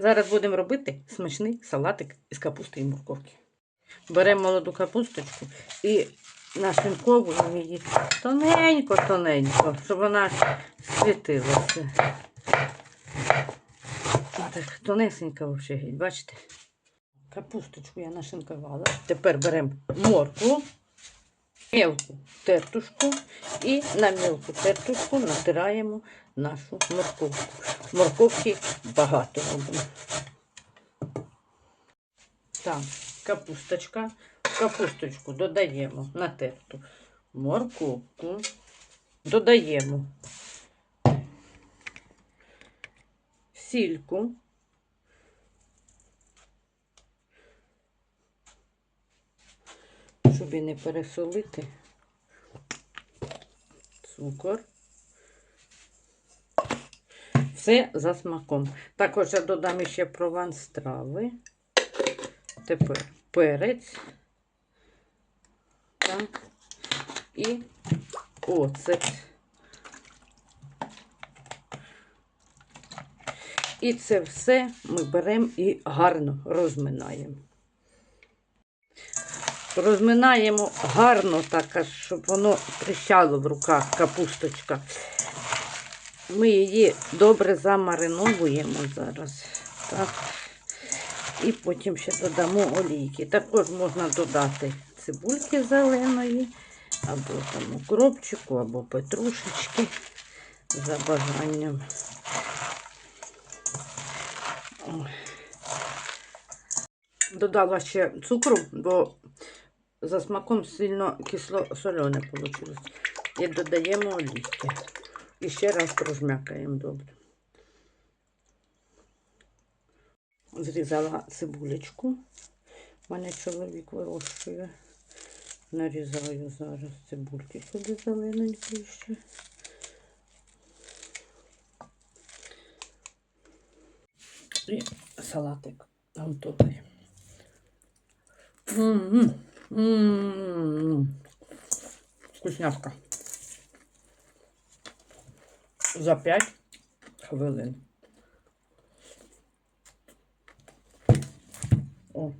Зараз будемо робити смачний салатик із капусти і морковки. Беремо молоду капусточку і нашинковуємо її тоненько-тоненько, щоб вона світилася. Так, тонесенька взагалі, бачите? Капусточку я нашинкувала. Тепер беремо моркву, мілку тертушку і на мілку тертушку натираємо нашу морковку. Морковки багато робимо. Так, капусточка. В капусточку додаємо натерту морковку. Додаємо сільку. Щоб і не пересолити. Цукор. Все за смаком. Також я додам ще прованс трави. Тепер перець. Так. І оцет. І це все ми беремо і гарно розминаємо. Розминаємо гарно, так, щоб воно тріщало в руках капусточка. Ми її добре замариновуємо зараз. Так. І потім ще додамо олійки. Також можна додати цибульки зеленої, або там укропчику, або петрушечки за бажанням. Додала ще цукру, бо за смаком сильно кисло-солене вийшло. І додаємо олійки. І ще раз розм'якаємо добре. Зрізала цибулечку. У мене чоловік вирощує. Нарізаю зараз цибульки сюди зелененькі ще. І салатик готовий. М-м-м. М-м-м. Вкусняшка. За 5 хвилин. О,